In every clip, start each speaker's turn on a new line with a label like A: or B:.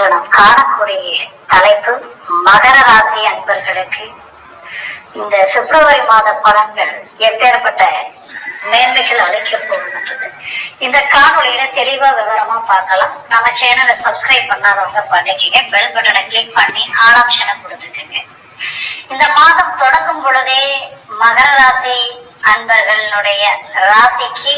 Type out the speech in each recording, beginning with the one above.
A: நாம் காணக்கூடிய தலைப்பு மகர ராசி அன்பர்களுக்கு. இந்த பிப்ரவரி மாத பலன்கள் எப்பேற்பட்ட மேன்மைகள் அளிக்க போகின்றது. இந்த காணொலியில தெளிவா விவரமா பார்க்கலாம். நம்ம சேனலை சப்ஸ்கிரைப் பண்ணாதவங்க பண்ணிக்கங்க. பெல் பட்டனை கிளிக் பண்ணி ஆல் ஆப்ஷனை கொடுத்துக்கங்க. இந்த மாதம் தொடங்கும் பொழுதே மகர ராசி அன்பர்களுடைய ராசிக்கு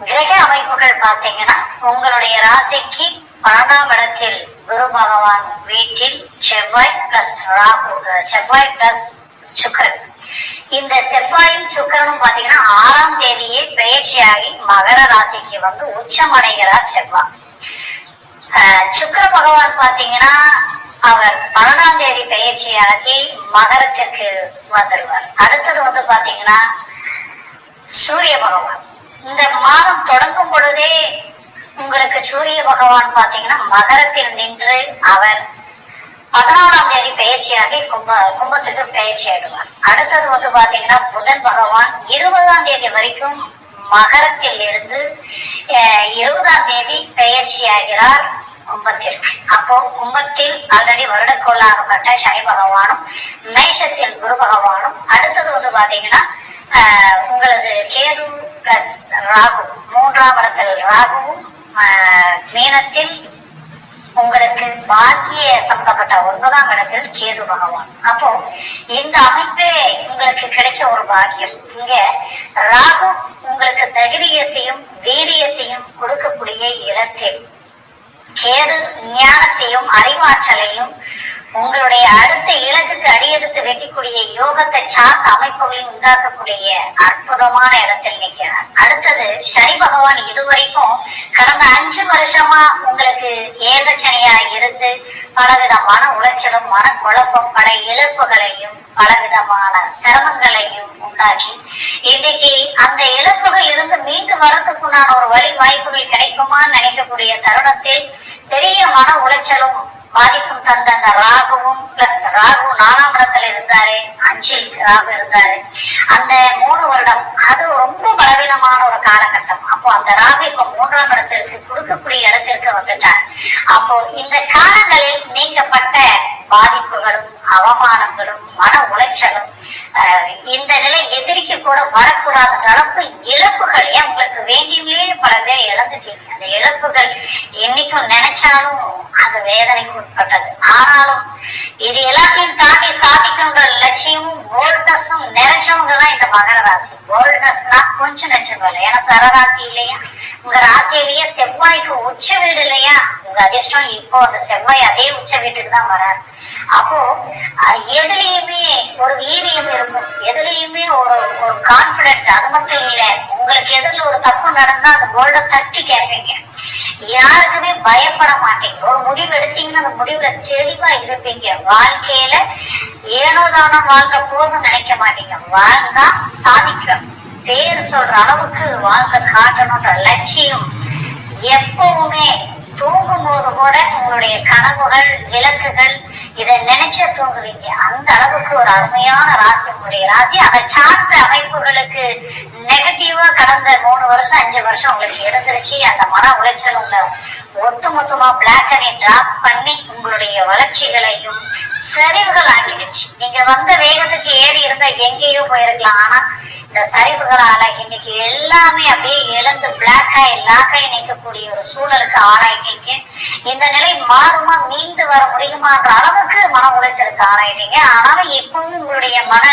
A: கிரக அமைப்புகள் பார்த்தீங்கன்னா உங்களுடைய ராசிக்கு பன்னெண்டாம் இடத்தில் குரு பகவான் வீட்டில் செவ்வாய் பிளஸ் ராகு செவ்வாய் பிளஸ் சுக்கரன். இந்த செவ்வாயும் சுக்கரனும் பாத்தீங்கன்னா ஆறாம் தேதியே பெயர்ச்சியாகி மகர ராசிக்கு வந்து உச்சமடைகிறார் செவ்வாய். சுக்கர பகவான் பாத்தீங்கன்னா அவர் பன்னெண்டாம் தேதி பெயர்ச்சியாகி மகரத்திற்கு வந்துடுவார் அடுத்தது வந்து பாத்தீங்கன்னா சூரிய பகவான். இந்த மாதம் தொடங்கும் பொழுதே உங்களுக்கு சூரிய பகவான் பாத்தீங்கன்னா மகரத்தில் நின்று அவர் பதினாலாம் தேதி பயிற்சியாகி கும்ப கும்பத்துக்கு பயிற்சி ஆயிடுவார் அடுத்தது வந்து பாத்தீங்கன்னா புதன் பகவான் இருபதாம் தேதி வரைக்கும் மகரத்தில் இருந்து இருபதாம் தேதி பயிற்சி ஆகிறார் கும்பத்திற்கு. அப்போ கும்பத்தில் ஆல்ரெடி வருடக்கோளாகப்பட்ட சனி பகவானும் மேஷத்தில் குரு பகவானும் அடுத்தது வந்து பாத்தீங்கன்னா உங்களது கேது பிளஸ் ராகு மூன்றாம் இடத்தில் ராகுவும் மீனத்தில் உங்களுக்கு பாக்கிய சம்பந்தப்பட்ட ஒன்பதாம் இடத்தில் கேது பகவான். அப்போ இந்த அமைப்பே உங்களுக்கு கிடைச்ச ஒரு பாக்கியம். இங்க ராகு உங்களுக்கு தைரியத்தையும் வீரியத்தையும் கொடுக்கக்கூடிய இடத்தில் கேது ஞானத்தையும் அறிவாற்றலையும் உங்களுடைய அடுத்த இலக்குக்கு அடியெடுத்து வைக்கக்கூடிய யோகத்தை சார்ந்த அமைப்புகளையும் உண்டாக்கக்கூடிய அற்புதமான இடத்தில் நிற்கிறார். அடுத்தது சனி பகவான் இதுவரைக்கும் கடந்த அஞ்சு வருஷமா உங்களுக்கு ஏகச்சனையா இருந்து பலவிதமான உளைச்சலும் மனக்குழப்பம் பல இழப்புகளையும் பலவிதமான சிரமங்களையும் உண்டாக்கி இன்னைக்கு அந்த இழப்புகள் இருந்து மீண்டு வரத்துக்குண்டான ஒரு வழி வாய்ப்புகள் கிடைக்குமான்னு நினைக்கக்கூடிய தருணத்தில் பெரிய மன உளைச்சலும் பாதிப்பும் தந்த அந்த ராகுவும் பிளஸ் ராகு நாலாம் இடத்துல இருந்தாரு அஞ்சில் ராகு இருந்தாரு. அந்த மூணு வருடம் அது ரொம்ப பலவீனமான ஒரு காலகட்டம். அப்போ அந்த ராகு இப்ப மூன்றாம் இடத்திற்கு கொடுக்கக்கூடிய இடத்திற்கு வந்துட்டார். அப்போ இந்த காலங்களில் நீங்கப்பட்ட பாதிப்புகளும் அவமானங்களும் மன உளைச்சலும் இந்த நிலை எதிரிக்கு கூட வரக்கூடாத அளவுக்கு இழப்புகள் ஏன் உங்களுக்கு வேண்டியவங்களே பல பேர் இழந்துட்டீங்க. அந்த இழப்புகள் என்னைக்கும் நினைச்சாலும் வேதனைக்கு உட்பட்டது ஆனாலும் இது எல்லாத்தையும் தாண்டி சாதிக்கணுன்ற லட்சியமும் போல்ட்னஸும் நிறைச்சவங்க தான் இந்த மகர ராசி. போல்ட்னஸ்னா கொஞ்சம் நினைச்சவங்க இல்லை ஏன்னா சரராசி இல்லையா? உங்க ராசியிலேயே செவ்வாய்க்கு உச்ச வீடு இல்லையா? உங்க அதிர்ஷ்டம் இப்போ அந்த செவ்வாய் அதே உச்ச வீட்டுக்கு தான் வராரு. அப்போ எதுலயுமே ஒரு வீரியம் இருக்கும். எதுலயுமே ஒரு ஒரு கான்பிடன்ட் அது மட்டும் இல்ல. உங்களுக்கு எதிரில் ஒரு தப்பு நடந்தா அந்த போல்ட தட்டி கேட்பீங்க. யாருக்குமே பயப்பட மாட்டீங்க ஒரு முடிவு எடுத்தீங்கன்னா அந்த முடிவுல தெளிவா இருப்பீங்க. வாழ்க்கையில ஏனோதானோ வாழ்க்கை போதும் நினைக்க மாட்டீங்க. வாழ்ந்தா சாதிக்கிறோம். பேர் சொல்ற அளவுக்கு வாழ்க்கை காட்டணுன்ற லட்சியம் எப்பவுமே தூங்கும் போது கூட உங்களுடைய கனவுகள் இலக்குகள் இதை நினைச்சு தூங்குவீங்க. அந்த அளவுக்கு ஒரு அருமையான ராசி உங்களுடைய ராசி. அதை சார்ந்த அமைப்புகளுக்கு நெகட்டிவா கடந்த மூணு வருஷம் அஞ்சு வருஷம் உங்களுக்கு இருந்துருச்சு. அந்த மன உளைச்சல் உங்களை ஒட்டுமொத்தமா பிளாக் அணி டிராப் பண்ணி உங்களுடைய வளர்ச்சிகளையும் சரிவுகள் ஆகிடுச்சு நீங்க வந்த வேகத்துக்கு ஏறி இருந்தா எங்கேயோ போயிருக்கலாம். ஆனா இந்த சரிவுகளால இன்னைக்கு எல்லாமே அப்படியே எழுந்து பிளாக் ஆகி லாக் நிற்கக்கூடிய ஒரு சூழலுக்கு ஆளாயிட்டீங்க இந்த நிலை மாறுமா மீண்டு வர முடியுமான்ற அளவுக்கு மன உளைச்சலுக்கு ஆளாயிட்டீங்க ஆனாலும் இப்பவும் உங்களுடைய மன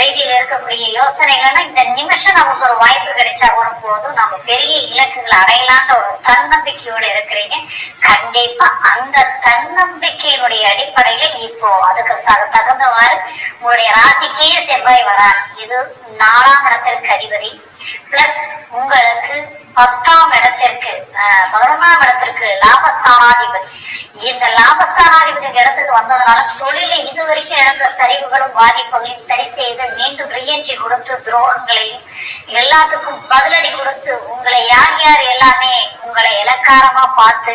A: ரீதியில் இருக்கக்கூடிய யோசனைகள்னா இந்த நிமிஷம் நமக்கு ஒரு வாய்ப்பு கிடைச்சா கூட போதும். நம்ம பெரிய இலக்குகளை அடையலான்ற ஒரு தன்னம்பிக்கையோட இருக்கிறீங்க. கண்டிப்பா அந்த தன்னம்பிக்கையினுடைய அடிப்படையில இப்போ அதுக்கு தகுந்தவாறு உங்களுடைய ராசிக்கே செவ்வாய் வரார். இது நாலாம் இடத்திற்கு அதிபதி பிளஸ் உங்களுக்கு பத்தாம் இடத்திற்கு பதினொன்றாம் இடத்திற்கு லாபஸ்தானாதிபதி. இந்த லாபஸ்தானாதிபதி இடத்துக்கு வந்ததுனால தொழிலை இதுவரைக்கும் இழந்த சரிவுகளும் பாதிப்புகளையும் சரி செய்து மீண்டும் ரியன்சி கொடுத்து துரோகங்களையும் எல்லாத்துக்கும் பதிலடி கொடுத்து உங்களை யார் யார் எல்லாமே உங்களை இலக்காரமா பார்த்து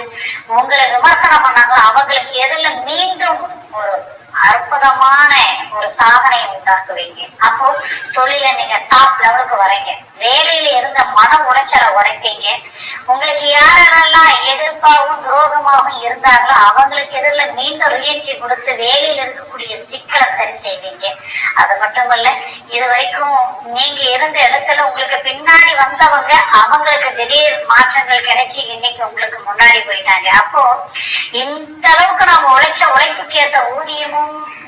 A: உங்களை விமர்சனம் பண்ணாங்களோ அவங்களுக்கு எதிரில் மீண்டும் ஒரு அற்புதமான ஒரு சாதனையை உண்டாக்குவீங்க அப்போ தொழில நீங்க டாப் லெவலுக்கு வரீங்க வேலையில இருந்த மன உளைச்சலை உடைப்பீங்க உங்களுக்கு யாரெல்லாம் எதிர்ப்பாகவும் துரோகமாகவும் இருந்தாங்களோ அவங்களுக்கு எதிரில் மீண்டும் ரியன்சி கொடுத்து வேலையில இருக்கக்கூடிய சிக்கலை சரி செய்வீங்க. அது மட்டுமல்ல இது வரைக்கும் நீங்க இருந்த இடத்துல உங்களுக்கு பின்னாடி வந்தவங்க அவங்களுக்கு திடீர் மாற்றங்கள் கிடைச்சி இன்னைக்கு உங்களுக்கு முன்னாடி போயிட்டாங்க. அப்போ இந்த அளவுக்கு நம்ம உழைச்ச உழைப்புக்கு ஏற்ற ஊதியமும்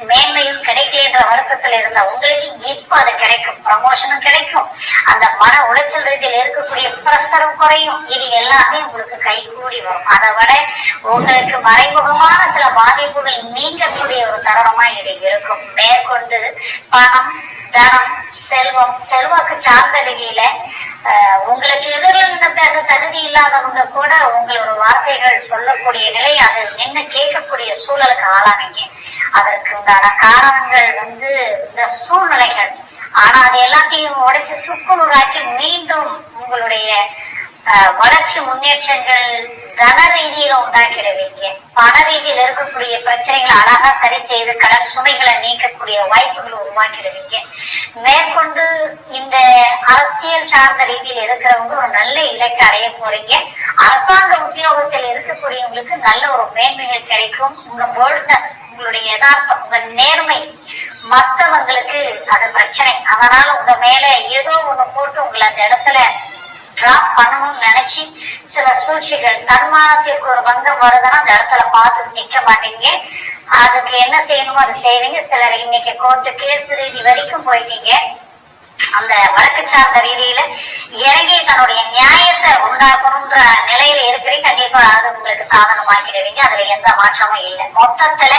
A: மேன்மையும் கிடைக்கின்ற வருத்தத்துல இருந்த உங்களுக்கு இப்ப அது கிடைக்கும். ப்ரமோஷனும் கிடைக்கும். அந்த மன உளைச்சல் ரீதியில் இருக்கக்கூடிய பிரசரம் குறையும். இது எல்லாமே உங்களுக்கு கைகூடி வரும். அதை விட உங்களுக்கு மறைமுகமான சில பாதிப்புகள் நீங்கக்கூடிய ஒரு தருணமா இது இருக்கும். மேற்கொண்டு பணம் தனம் செல்வம் செல்வாக்கு சார்ந்த நிலையில உங்களுக்கு எதிரில் நின்று பேச தகுதி இல்லாதவங்க கூட உங்களோட வார்த்தைகள் சொல்லக்கூடிய நிலை அது நின்று கேட்கக்கூடிய சூழலுக்கு ஆளானீங்க. அதற்கு உண்டான காரணங்கள் வந்து இந்த சூழ்நிலைகள். ஆனா அது எல்லாத்தையும் உடைச்சு சுக்குநூறாக்கி மீண்டும் உங்களுடைய அஹ், வளர்ச்சி முன்னேற்றங்கள் தன ரீதியில உண்டாக்கிடுவீங்க. பண ரீதியில இருக்கக்கூடிய பிரச்சனைகளை அழகா சரி செய்து கடன் சுமைகளை நீக்கக்கூடிய வாய்ப்புகளை உருவாக்கிடுவீங்க. மேற்கொண்டு இந்த அரசியல் சார்ந்த ரீதியில் இருக்கிறவங்க ஒரு நல்ல இலக்கு அடைய போறீங்க. அரசாங்க உத்தியோகத்தில் இருக்கக்கூடியவங்களுக்கு நல்ல ஒரு மேன்மைகள் கிடைக்கும். உங்க போல்ட்னஸ் யதார்த்தம் உங்க நேர்மை. மத்தவங்களுக்கு அது பிரச்சனை. அதனால உங்க மேல ஏதோ ஒண்ணு போட்டு உங்களை அந்த இடத்துல டிராப் பண்ணணும்னு நினைச்சு சில சூழ்ச்சிகள் தன்மானத்திற்கு ஒரு பங்கம் வருதுன்னா அந்த இடத்துல பார்த்து நிக்க மாட்டீங்க. அதுக்கு என்ன செய்யணுமோ அதை செய்வீங்க. சிலர் இன்னைக்கு கோர்ட்டு கேஸ் ரீதி வரைக்கும் போயிட்டீங்க. அந்த வழக்கு சார்ந்த ரீதியில இறங்கி தன்னுடைய நியாயத்தை உண்டாக்கணும்ன்ற நிலையில இருக்கிறீங்க கண்டிப்பா அது உங்களுக்கு சாதகமாக்கிடுவீங்க அதுல எந்த மாற்றமும் இல்லை மொத்தத்துல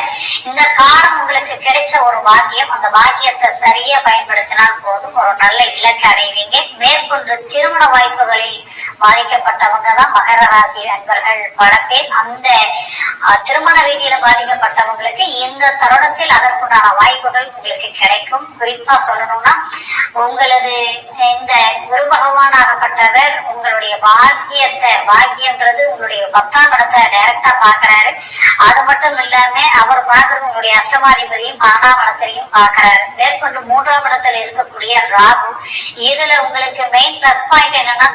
A: இந்த காலம் உங்களுக்கு கிடைச்ச ஒரு பாக்கியம். அந்த பாக்கியத்தை சரியா பயன்படுத்தினால் போதும். ஒரு நல்ல இலக்கு அடைவீங்க. மேற்கொண்டு திருமண வாய்ப்புகளில் பாதிக்கப்பட்டவங்க தான் மகர ராசி அன்பர்கள் பல பேர் அந்த திருமண ரீதியில பாதிக்கப்பட்டவங்களுக்கு இந்த தருணத்தில் அதற்குண்டான வாய்ப்புகள் உங்களுக்கு கிடைக்கும். குறிப்பா சொல்லணும்னா உங்களது இந்த குரு பகவான் ஆகப்பட்டவர் உங்களுடைய பாக்கியத்தை பாக்கியன்றது உங்களுடைய பத்தாம் இடத்தை டைரக்டா பாக்குறாரு அது மட்டும் இல்லாம அவர் பார்க்கறது உங்களுடைய அஷ்டமாதிபதியும் பன்னெண்டாம் இடத்திலையும் பாக்குறாரு மேற்கொண்டு மூன்றாம் இடத்துல இருக்கக்கூடிய ராகு இதுல உங்களுக்கு மெயின் பிளஸ் பாயிண்ட் என்னன்னா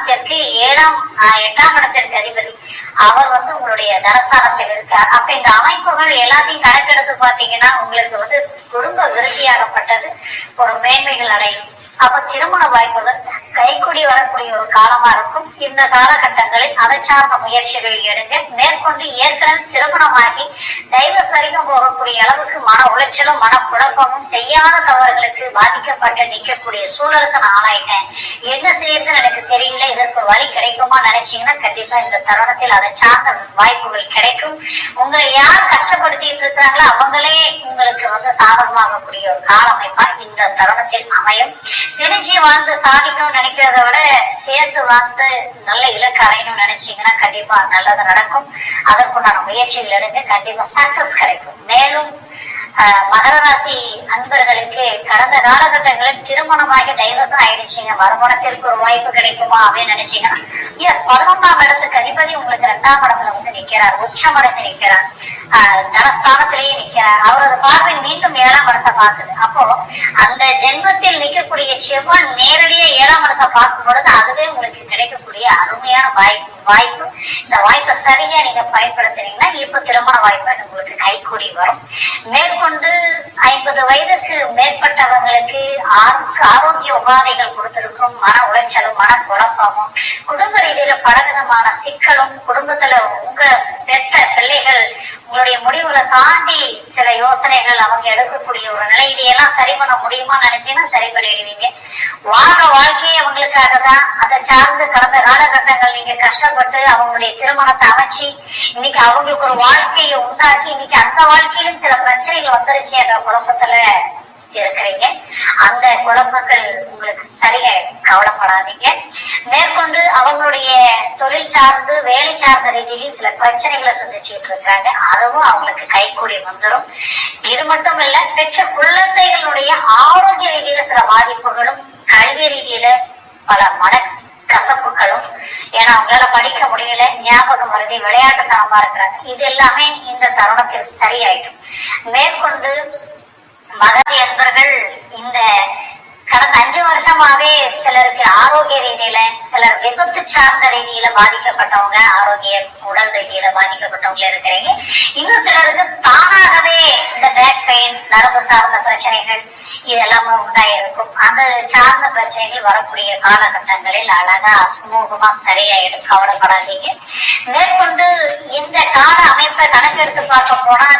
A: தனஸ்தானத்திற்கு ஏழாம் ஆஹ், எட்டாம் இடத்திற்கு அதிபதி. அவர் வந்து உங்களுடைய தனஸ்தானத்தில் இருக்கார். அப்ப இந்த அமைப்புகள் எல்லாத்தையும் கணக்கெடுத்து பாத்தீங்கன்னா உங்களுக்கு வந்து குடும்ப விருத்தியாகப்பட்டது. ஒரு மேன்மைகள் அடையும். அப்ப திருமண வாய்ப்புகள் கைக்குடி வரக்கூடிய ஒரு காலமா இருக்கும். இந்த காலகட்டங்களில் அதை சார்ந்த முயற்சிகள் எடுங்க. மேற்கொண்டு ஏற்கனவே திருமணமாகி டைவர்ஸ் வரைக்கும் போகக்கூடிய அளவுக்கு மன உளைச்சலும் மன குழப்பமும் செய்யாத தவறுகளுக்கு பாதிக்கப்பட்டு நிற்கக்கூடிய சூழலுக்கு நான் ஆளாயிட்டேன். என்ன செய்யறதுன்னு எனக்கு தெரியல. இதற்கு வழி கிடைக்குமா நினைச்சீங்கன்னா கண்டிப்பா இந்த தருணத்தில் அதை சார்ந்த வாய்ப்புகள் கிடைக்கும். உங்களை யார் கஷ்டப்படுத்திட்டு இருக்கிறாங்களோ அவங்களே உங்களுக்கு வந்து சாதகமாகக்கூடிய ஒரு கால அமைப்பா இந்த தருணத்தில் அமையும். பிரிஞ்சு வாழ்ந்து சாதிக்கணும்னு நினைக்கிறத விட சேர்ந்து வாழ்ந்து நல்ல இலக்கு அடையணும்னு நினைச்சீங்கன்னா கண்டிப்பா நல்லது நடக்கும். அதற்குண்டான முயற்சிகள் எடுங்க. கண்டிப்பா சக்சஸ் கிடைக்கும். மேலும் மகர ராசி அன்பர்களுக்கு கடந்த காலகட்டங்களில் திருமணமாகி டைவர்ஸ் ஆயிடுச்சுங்க. வருமானத்திற்கு ஒரு வாய்ப்பு கிடைக்குமா அப்படின்னு நினைச்சீங்கன்னா எஸ் பதினொன்றாம் இடத்துக்கு அதிபதி உங்களுக்கு ரெண்டாம் இடத்துல வந்து நிக்கிறார். உச்சம் அடைஞ்சு நிக்கிறார். ஆஹ், தனஸ்தானத்திலேயே நிக்கிறார். அவரது பார்வை மீண்டும் ஏழாம் இடத்தை பார்க்குது. அப்போ அந்த ஜென்மத்தில் நிற்கக்கூடிய செவ்வாய் நேரடியா ஏழாம் இடத்தை பார்க்கும் பொழுது அதுவே உங்களுக்கு கிடைக்கக்கூடிய அருமையான வாய்ப்பு வாய்ப்பு. இந்த வாய்ப்பை சரியா நீங்க பயன்படுத்துனீங்கன்னா இப்ப திருமண வாய்ப்பு உங்களுக்கு வரும் மேற்கொண்டு ஐம்பது வயதுக்கு மேற்பட்டவங்களுக்கு ஆரோக்கிய ஆரோக்கிய உபாதைகள் கொடுத்திருக்கும் மன உளைச்சலும் மன குழப்பமும் குடும்ப ரீதியில பலவிதமான சிக்கலும் குடும்பத்துல உங்க பெற்ற பிள்ளைகள் உங்களுடைய முடிவுகளை தாண்டி சில யோசனைகள் அவங்க எடுக்கக்கூடிய ஒரு நிலை இதையெல்லாம் சரி பண்ண முடியுமா நினைச்சீங்கன்னா சரி பண்ணிடுவீங்க. வாழ்ற வாழ்க்கையே அவங்களுக்காக தான். அதை சார்ந்து கடந்த காலகட்டங்கள் நீங்க கஷ்டப்பட்டு அவங்களுடைய திருமணத்தை அமைச்சு இன்னைக்கு அவங்களுக்கு ஒரு வாழ்க்கையை உண்டாக்கி இன்னைக்கு அந்த வாழ்க்கையிலும் சில பிரச்சனைகள் வந்துருச்சு என்ற குழப்பத்துல இருக்கிறீங்க அந்த குழப்பங்கள் உங்களுக்கு சரியாயிடும் கவலைப்படாதீங்க. மேற்கொண்டு அவங்களுடைய தொழில் சார்ந்து வேலை சார்ந்த ரீதியிலும் சில பிரச்சனைகளை சந்திச்சுட்டு இருக்கிறாங்க. அதுவும் அவங்களுக்கு கைகூடி வந்துடும் இது மட்டும் இல்ல பெற்ற குழந்தைகளுடைய ஆரோக்கிய ரீதியில சில பாதிப்புகளும் கல்வி ரீதியில பல மன கசப்புகளும் ஏன்னா அவங்களால படிக்க முடியல ஞாபகம் மருதி விளையாட்டுத்தனமா இருக்கிறாங்க. இது எல்லாமே இந்த தருணத்தில் சரியாயிடும். மேற்கொண்டு மகசி என்பர்கள் இந்த கடந்த அஞ்சு வருஷமாவே சிலருக்கு ஆரோக்கிய ரீதியில சிலர் விபத்து சார்ந்த ரீதியில பாதிக்கப்பட்டவங்க ஆரோக்கிய உடல் ரீதியில பாதிக்கப்பட்டவங்க இருக்கிறீங்க. இன்னும் சிலருக்கு தானாகவே இந்த பேக் பெயின் நரம்பு சார்ந்த பிரச்சனைகள் இதெல்லாமே உண்டாயிருக்கும் அந்த சார்ந்த பிரச்சனைகள் வரக்கூடிய காலகட்டங்களில் அழகா சுமூகமா சரியாயிடும். கவலைப்படாதீங்க. மேற்கொண்டு இந்த கால அமைப்பை கணக்கெடுத்து பார்க்க போனா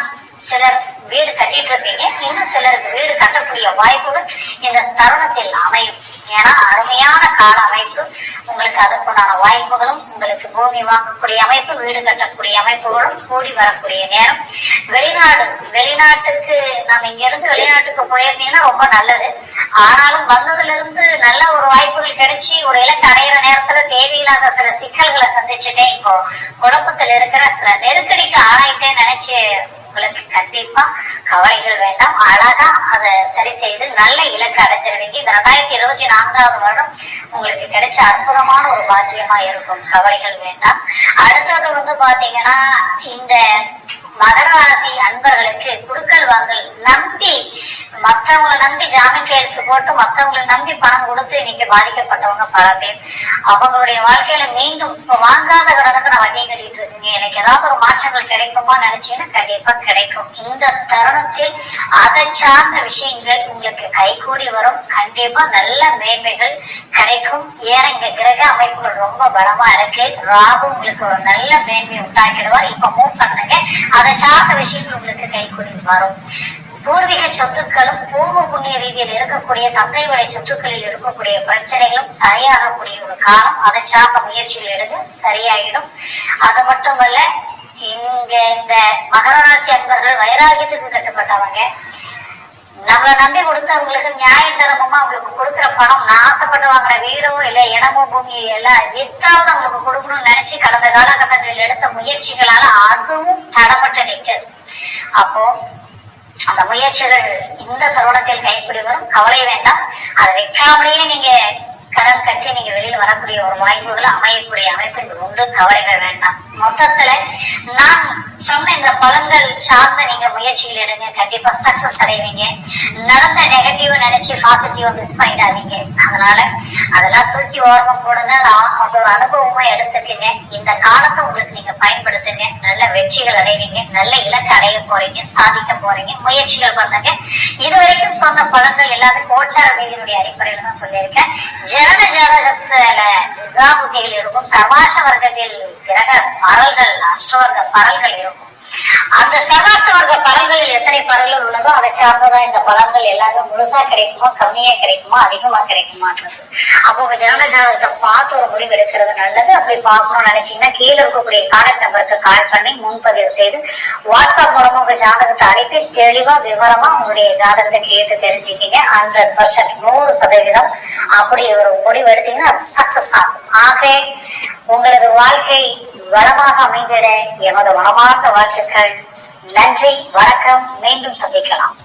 A: சிலர் வீடு கட்டிட்டு இருப்பீங்க. இன்னும் சிலருக்கு வீடு கட்டக்கூடிய வாய்ப்புகள் இந்த தருணத்தில் அமையும். ஏன்னா அருமையான கால அமைப்பு. உங்களுக்கு அதுக்குண்டான வாய்ப்புகளும் உங்களுக்கு பூமி வாங்கக்கூடிய அமைப்பு வீடு கட்டக்கூடிய அமைப்புகளும் கூடி வரக்கூடிய நேரம். வெளிநாடு வெளிநாட்டுக்கு நம்ம இங்க இருந்து வெளிநாட்டுக்கு போயிருந்தீங்கன்னா ரொம்ப நல்லது. ஆனாலும் வந்ததுல இருந்து நல்ல ஒரு வாய்ப்புகள் கிடைச்சி ஒரு இலக்கு அடையிற நேரத்துல தேவையில்லாத சில சிக்கல்களை சந்திச்சுட்டே இப்போ குழப்பத்தில் இருக்கிற சில நெருக்கடிக்கு ஆளாயிட்டே நினைச்சு உங்களுக்கு கண்டிப்பா கவலைகள் வேண்டாம். அழகா அதை சரி செய்து நல்ல இலக்கு அடைஞ்சிருவீங்க இந்த ரெண்டாயிரத்தி இருபத்தி நான்காவது வருடம் உங்களுக்கு கிடைச்ச அற்புதமான ஒரு பாக்கியமா இருக்கும். கவலைகள் வேண்டாம். அடுத்தது வந்து பாத்தீங்கன்னா இந்த மகராசி அன்பர்களுக்கு குடுக்கல் வாங்கல் நம்பி மத்தவங்களை நம்பி ஜாமீன் கையெழுத்து போட்டு மத்தவங்களை நம்பி பணம் கொடுத்து இன்னைக்கு பாதிக்கப்பட்டவங்க பல பேர். அவங்களுடைய வாழ்க்கையில மீண்டும் இப்ப வாங்காத கடனுக்கு நான் வட்டியை கட்டிட்டு இருக்கீங்க. எனக்கு ஏதாவது ஒரு மாற்றங்கள் கிடைக்குமா நினைச்சீங்கன்னா கண்டிப்பா கிடைக்கும். இந்த தருணத்தில் அதை சார்ந்த விஷயங்கள் உங்களுக்கு கைகூடி வரும். கண்டிப்பா நல்ல மேன்மைகள் கிடைக்கும். ஏன்னா இங்க கிரக அமைப்புகள் ரொம்ப பலமா இருக்கு? ராகு உங்களுக்கு ஒரு நல்ல மேன்மை உண்டாக்கிடுவார். இப்ப மூவ் பண்ணுங்க. அதை சார்ந்த விஷயங்கள் உங்களுக்கு கைகூடி வரும் பூர்வீக சொத்துக்களும் பூர்வ புண்ணிய ரீதியில் இருக்கக்கூடிய தந்தை வழி சொத்துக்களில் இருக்கக்கூடிய பிரச்சனைகளும் சரியாகக்கூடிய ஒரு காலம். அதை சார்ந்த முயற்சிகள் எடுத்து சரியாயிடும். அது மட்டுமல்ல இங்க இந்த மகர ராசி அன்பர்கள் வைராகியத்துக்கு கட்டுப்பட்டவங்க. நம்மளை நம்பி கொடுத்தவங்களுக்கு நியாய தர்மமா அவங்களுக்கு கொடுக்குற பணம் நான் ஆசைப்பட்டு வாங்கின வீடோ இல்ல இடமோ பூமியோ எல்லாம் எத்தாவது அவங்களுக்கு கொடுக்கணும்னு நினைச்சு கடந்த காலகட்டத்தில் எடுத்த முயற்சிகளால அதுவும் தடப்பட்டு நிற்கிறது. அப்போ அந்த முயற்சிகள் இந்த தருணத்தில் கைப்பிடி வரும். கவலை வேண்டாம். அதை வைக்காமலேயே நீங்க கடன் கட்டி நீங்க வெளியில வரக்கூடிய ஒரு வாய்ப்புகள் அமையக்கூடிய அமைப்பு இது உண்டு. கவலைகள் வேண்டாம். மொத்தத்துல நான் சொன்ன இந்த பலன்கள் சார்ந்த நீங்க முயற்சிகள் எடுங்க. கண்டிப்பா சக்சஸ் அடைவீங்க. நடந்த நெகட்டிவ் நினைச்சு பாசிட்டிவ் மிஸ் பண்ணிடாதீங்க. அதனால அதெல்லாம் தூக்கி ஓரமா போடுங்க. அது ஒரு அனுபவமா எடுத்துக்கங்க. இந்த காலத்தை உங்களுக்கு நீங்க பயன்படுத்துங்க. நல்ல வெற்றிகள் அடைவீங்க. நல்ல இலக்கு போறீங்க சாதிக்க போறீங்க முயற்சிகள் பண்ணுங்க. இது வரைக்கும் சொன்ன பழங்கள் எல்லாமே கோச்சார வேதியினுடைய அடிப்படையில தான் சொல்லியிருக்கேன். ஜனன ஜாதகத்துல நிசாமுதியில் இருக்கும் சர்வாச வர்க்கத்தில் கிரக பரல்கள் அஷ்டவர்க்க பரல்கள் இருக்கும். அந்த சர்வாஷ்ட வர்க்க பலன்களில் எத்தனை பலன்கள் உள்ளதோ அதை சார்ந்ததா இந்த பலன்கள் எல்லாமே முழுசா கிடைக்குமோ கம்மியா கிடைக்குமோ அதிகமா கிடைக்குமான்றது. அப்போ உங்க ஜனன ஜாதகத்தை பார்த்து ஒரு முடிவு எடுக்கிறது நல்லது. அப்படி பார்க்கணும்னு நினைச்சீங்கன்னா கீழே இருக்கக்கூடிய கான்டாக்ட் நம்பருக்கு கால் பண்ணி முன்பதிவு செய்து வாட்ஸ்அப் மூலமா உங்க ஜாதகத்தை அழைத்து தெளிவா விவரமா உங்களுடைய ஜாதகத்தை கேட்டு தெரிஞ்சுக்கிங்க. ஹண்ட்ரட் பர்சன்ட் நூறு சதவீதம் அப்படி ஒரு முடிவு எடுத்தீங்கன்னா அது சக்சஸ் ஆகும். ஆக உங்களது வாழ்க்கை வளமாக அமைந்திட எமது மனமார்ந்த வாழ்த்துக்கள். நன்றி வணக்கம். மீண்டும் சந்திக்கலாம்.